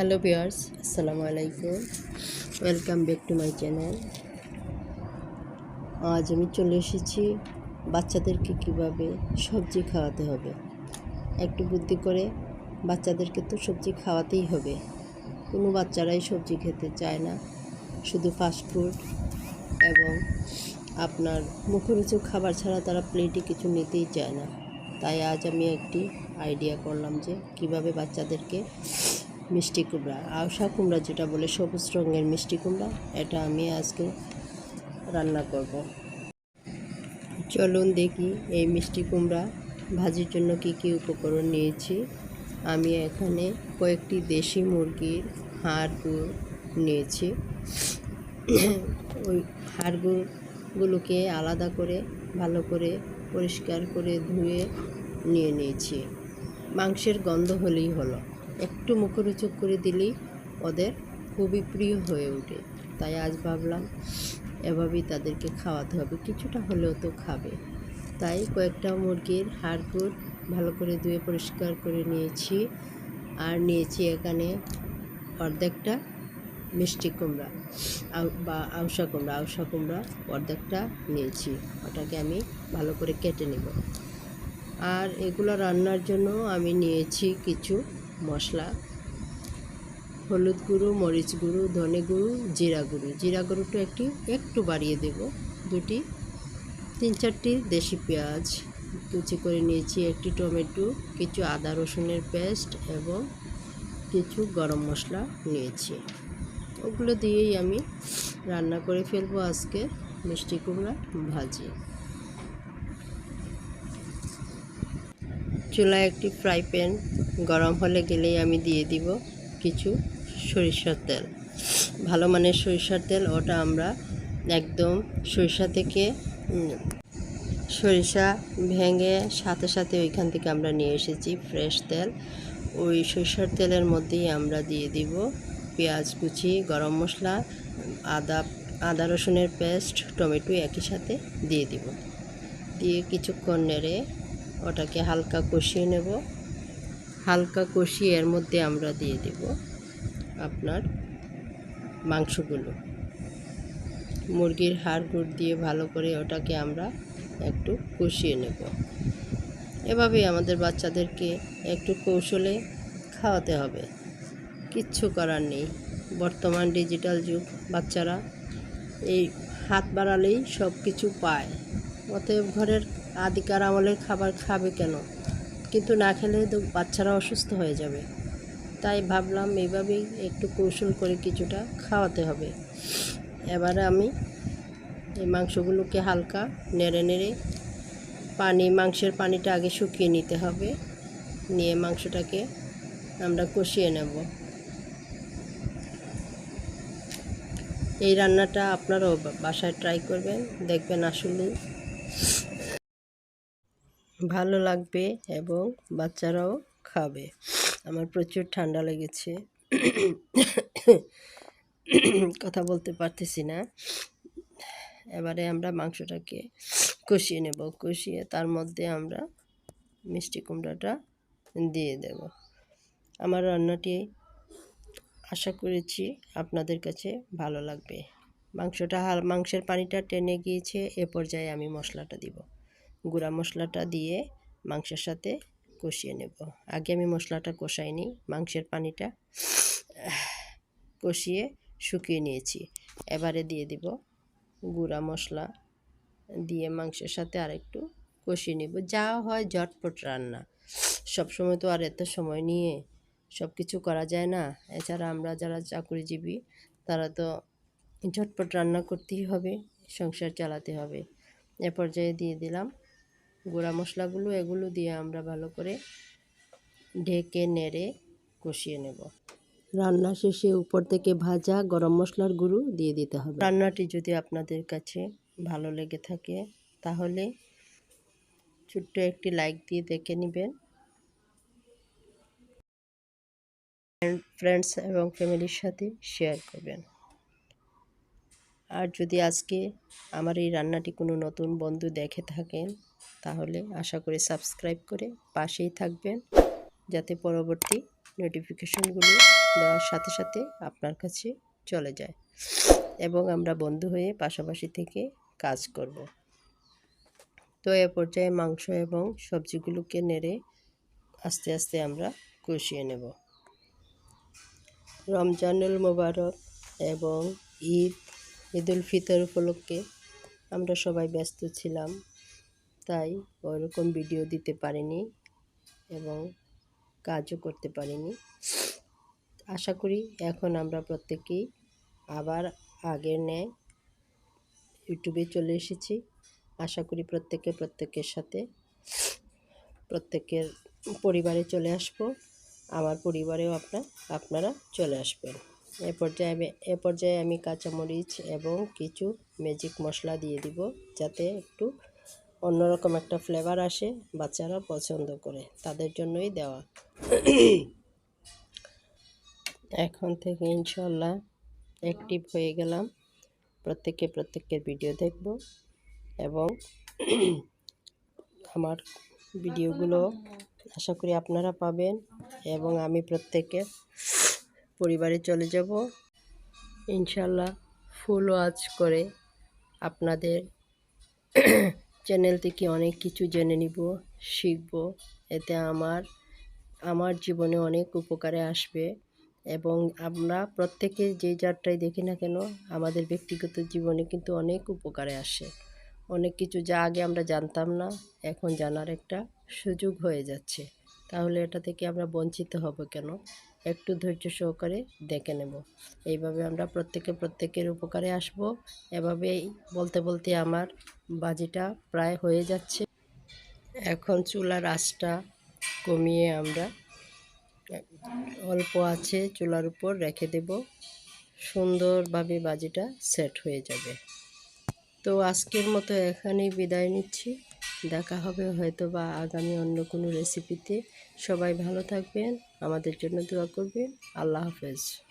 Hello বিয়ার্স আসসালামু আলাইকুম। Welcome back to my channel আজ আমি চলে এসেছি বাচ্চাদেরকে কীভাবে সবজি খাওয়াতে হবে। একটু বুদ্ধি করে বাচ্চাদেরকে তো সবজি খাওয়াতেই হবে। কোনো বাচ্চারাই সবজি খেতে চায় না। শুধু ফাস্টফুড এবং আপনার মুখরোচক খাবার ছাড়া তারা প্লেটে কিছু নিতেই চায় না। তাই আজ আমি একটি আইডিয়া করলাম যে কীভাবে বাচ্চাদেরকে মিষ্টি কুমড়া, আওসা কুমড়া যেটা বলে সবুজ রঙের মিষ্টি কুমড়া, এটা আমি আজকে রান্না করব। চলুন দেখি এই মিষ্টি কুমড়া ভাজির জন্য কি কি উপকরণ নিয়েছি। আমি এখানে কয়েকটি দেশি মুরগির হাড় গুড় নিয়েছি। ওই হাড়গুলোকে আলাদা করে, ভালো করে পরিষ্কার করে ধুয়ে নিয়ে নিয়েছি। মাংসের গন্ধ হলেই হলো। একটু মুখরোচক করে দিলেই ওদের খুবই প্রিয় হয়ে ওঠে। তাই আজ ভাবলাম, এভাবেই তাদেরকে খাওয়াতে হবে। কিছুটা হলেও তো খাবে। তাই কয়েকটা মুরগির হাড়গুড় ভালো করে ধুয়ে পরিষ্কার করে নিয়েছি আর নিয়েছি এখানে অর্ধেকটা মিষ্টি কুমড়া বা আউসা কুমড়া। আউশা কুমড়া অর্ধেকটা নিয়েছি। ওটাকে আমি ভালো করে কেটে নেব। আর এগুলো রান্নার জন্য আমি নিয়েছি কিছু মশলা। হলুদ গুঁড়ো, মরিচ গুঁড়ো, ধনে গুঁড়ো, জিরা গুঁড়ো। জিরা গুঁড়োটা একটি, একটু বাড়িয়ে দেব। দুটি, তিন চারটি দেশি পেঁয়াজ। কুচি করে নিয়েছি একটি টমেটো, কিছু আদা রসুনের পেস্ট এবং কিছু গরম মশলা নিয়েছি। ওগুলো দিয়েই আমি রান্না করে ফেলব আজকে মিষ্টি কুমড়া ভাজি। চুলায় একটি ফ্রাই প্যান গরম হলে গেলেই আমি দিয়ে দিব কিছু সরিষার তেল। ভালো মানের সরিষার তেল, ওটা আমরা একদম সরিষা থেকে সরিষা ভেঙে সাথে সাথে ওইখান থেকে আমরা নিয়ে এসেছি ফ্রেশ তেল। ওই সরিষার তেলের মধ্যেই আমরা দিয়ে দিব পেঁয়াজ কুচি, গরম মশলা, আদা আদা রসুনের পেস্ট, টমেটো একই সাথে দিয়ে দিব। দিয়ে কিছুক্ষণ নেড়ে ওটাকে হালকা কষিয়ে নেব। হালকা কষিয়ে এর মধ্যে আমরা দিয়ে দেব আপনার মাংসগুলো। মুরগির হাড় গুড় দিয়ে ভালো করে ওটাকে আমরা একটু কষিয়ে নেব। এভাবেই আমাদের বাচ্চাদেরকে একটু কৌশলে খাওয়াতে হবে। কিচ্ছু করার নেই। বর্তমান ডিজিটাল যুগ, বাচ্চারা এই হাত বাড়ালেই সব কিছু পায়। অতএব ঘরের আদিকার আমলের খাবার খাবে কেন? কিন্তু না খেলে তো বাচ্চারা অসুস্থ হয়ে যাবে। তাই ভাবলাম এইভাবেই একটু কৌশল করে কিছুটা খাওয়াতে হবে। এবারে আমি এই মাংসগুলোকে হালকা নেড়ে নেড়ে পানি, মাংসের পানিটা আগে শুকিয়ে নিতে হবে। নিয়ে মাংসটাকে আমরা কষিয়ে নেব। এই রান্নাটা আপনারাও বাসায় ট্রাই করবেন। দেখবেন আসলে ভালো লাগবে এবং বাচ্চারাও খাবে। আমার প্রচুর ঠান্ডা লেগেছে। কথা বলতে পারতেছি না। এবারে আমরা মাংসটাকে কষিয়ে নেব। কষিয়ে তার মধ্যে আমরা মিষ্টি কুমড়াটা দিয়ে দেব। আমার রান্নাটি আশা করেছি আপনাদের কাছে ভালো লাগবে। মাংসটা হাল, মাংসের পানিটা টেনে গিয়েছে, এ পর্যায়ে আমি মশলাটা দিব। গুঁড়া মশলাটা দিয়ে মাংসের সাথে কষিয়ে নেব। আগে আমি মশলাটা কষাইনি, মাংসের পানিটা কষিয়ে শুকিয়ে নিয়েছি। এবারে দিয়ে দিব গুঁড়া মশলা দিয়ে মাংসের সাথে আরেকটু কষিয়ে নেব। যা হয় ঝটপট রান্না। সবসময় তো আর এত সময় নিয়ে সব কিছু করা যায় না। এছাড়া আমরা যারা চাকরিজীবী, তারা তো ঝটপট রান্না করতেই হবে, সংসার চালাতে হবে। এ পর্যায়ে দিয়ে দিলাম গুঁড়া মশলাগুলো এগুলো দিয়ে আমরা ভালো করে ঢেকে নেড়ে কষিয়ে নেব। রান্না শেষে উপর থেকে ভাজা গরম মশলার গুঁড়ো দিয়ে দিতে হবে। রান্নাটি যদি আপনাদের কাছে ভালো লেগে থাকে তাহলে ছোট্ট একটি লাইক দিয়ে দেখে নেবেন। ফ্রেন্ডস এবং ফ্যামিলির সাথে শেয়ার করবেন। আর যদি আজকে আমার এই রান্নাটি কোনো নতুন বন্ধু দেখে থাকেন, তাহলে আশা করি সাবস্ক্রাইব করে পাশেই থাকবেন, যাতে পরবর্তী নোটিফিকেশনগুলো দেওয়ার সাথে সাথে আপনার কাছে চলে যায় এবং আমরা বন্ধু হয়ে পাশাপাশি থেকে কাজ করব। তো এ পর্যায়ে মাংস এবং সবজিগুলোকে নেড়ে আস্তে আস্তে আমরা কষিয়ে নেব। রমজানুল মোবারক এবং ঈদ ঈদুল ফিতর উপলক্ষে আমরা সবাই ব্যস্ত ছিলাম, তাই ওরকম ভিডিও দিতে পারিনি এবং কাজও করতে পারিনি। আশা করি এখন আমরা প্রত্যেকেই আবার আগের ন্যায় ইউটিউবে চলে এসেছি। আশা করি প্রত্যেকে প্রত্যেকের সাথে, প্রত্যেকের পরিবারে চলে আসব। আমার পরিবারেও আপনার, আপনারা চলে আসবেন। এ পর্যায়ে আমি এ পর্যায়ে আমি কাঁচামরিচ এবং কিছু ম্যাজিক মশলা দিয়ে দিব যাতে একটু অন্যরকম একটা ফ্লেভার আসে বাচ্চারা পছন্দ করে তাদের জন্যই দেওয়া। এখন থেকে ইনশাল্লাহ অ্যাক্টিভ হয়ে গেলাম। প্রত্যেকে প্রত্যেকের ভিডিও দেখব এবং আমার ভিডিওগুলো আশা করি আপনারা পাবেন এবং আমি প্রত্যেকের পরিবারে চলে যাব। ইনশাল্লাহ ফুল ওয়াচ করে আপনাদের চ্যানেল থেকে অনেক কিছু জেনে নিব, শিখব। এতে আমার আমার জীবনে অনেক উপকারে আসবে এবং আমরা প্রত্যেকে যে যারটাই দেখি না কেন, আমাদের ব্যক্তিগত জীবনে কিন্তু অনেক উপকারে আসে। অনেক কিছু যা আগে আমরা জানতাম না, এখন জানার একটা সুযোগ হয়ে যাচ্ছে। তাহলে এটা থেকে আমরা বঞ্চিত হব কেন? একটু ধৈর্য সহকারে দেখে নেব। এইভাবে আমরা প্রত্যেকে প্রত্যেকের উপকারে আসব। এভাবেই বলতে বলতে আমার বাজিটা প্রায় হয়ে যাচ্ছে। এখন চুলার আঁচটা কমিয়ে আমরা অল্প আছে চুলার উপর রেখে দেব। সুন্দরভাবে বাজিটা সেট হয়ে যাবে। তো আজকের মতো এখানেই বিদায় নিচ্ছি। দেখা হবে হয়তো বা আগামী অন্য কোনো রেসিপিতে সবাই ভালো থাকবেন, আমাদের জন্য দোয়া করবেন। আল্লাহ হাফেজ।